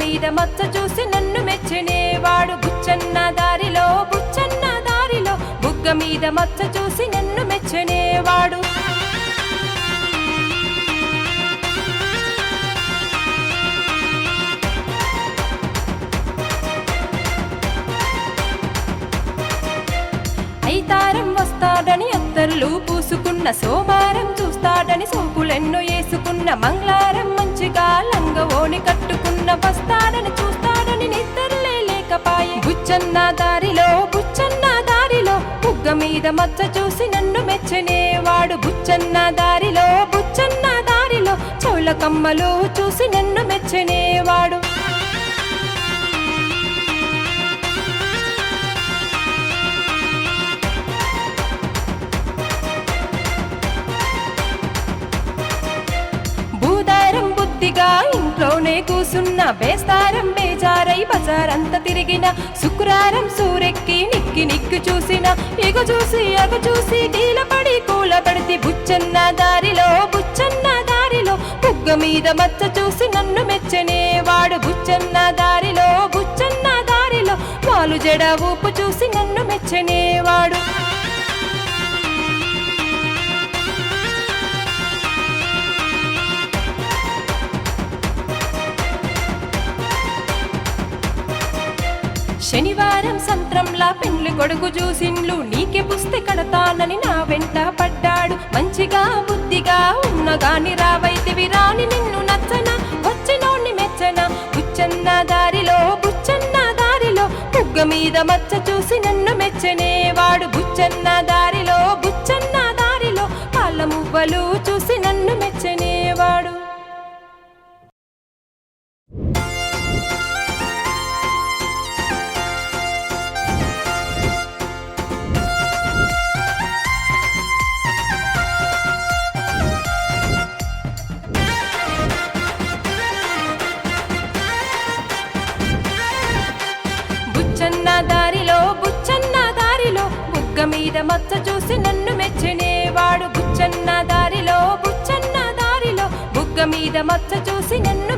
మీద మచ్చ చూసి నన్ను మెచ్చనేవాడు బుచ్చన్న దారిలో బుచ్చన్న దారిలో. బుగ్గ మీద మచ్చ చూసి నన్ను మెచ్చనేవాడు ఐతారం వస్తాడని అత్తర్లు పూసుకున్న సోమారం చూస్తాడని సోకులెన్నో వేసుకున్న మంగళారం మంచిగా ఓని కట్టుకున్న వస్తాడని చూస్తాడని నిద్రలే లేకపాయే. బుచ్చన్న దారిలో బుచ్చన్న దారిలో బుగ్గ మీద మచ్చ చూసి నన్ను మెచ్చనేవాడు. బుచ్చన్న దారిలో బుచ్చన్న దారిలో చెవుల కమ్మలు చూసి నన్ను మెచ్చనేవాడు. ఇంట్లోనే కూసున్న బేస్తారం బేజారై బజారంతా తిరిగిన శుక్రారం సూరెక్కి నిక్కి నిక్కి చూసిన ఇగ చూసి అగ చూసి డీలపడి కూలబడితి బుచ్చన్న దారిలో బుచ్చన్న దారిలో బుగ్గ మీద మచ్చ చూసి నన్ను మెచ్చనేవాడు బుచ్చన్న దారిలో బుచ్చన్న దారిలో పాలు జడ ఊపు చూసి నన్ను మెచ్చనేవాడు శనివారం సంత్రంలా పెండ్లి కొడుకు చూసిండ్లు. నీకే పుస్తే కడతానని నా వెంట పడ్డాడు. మంచిగా బుద్ధిగా ఉన్నగాని రావైతివి. రాని నిన్ను నచ్చన వచ్చినోణ్ణి మెచ్చన. బుచ్చన్న దారిలో బుచ్చన్న దారిలో బుగ్గ మీద మచ్చ చూసి నన్ను మెచ్చనేవాడు. బుచ్చన్న దారిలో దారిలో బుచ్చన్న దారిలో బుగ్గ మీద మచ్చ చూసి నన్ను మెచ్చినేవాడు. బుచ్చన్న దారిలో బుచ్చన్న దారిలో బుగ్గ మీద మచ్చ చూసి నన్ను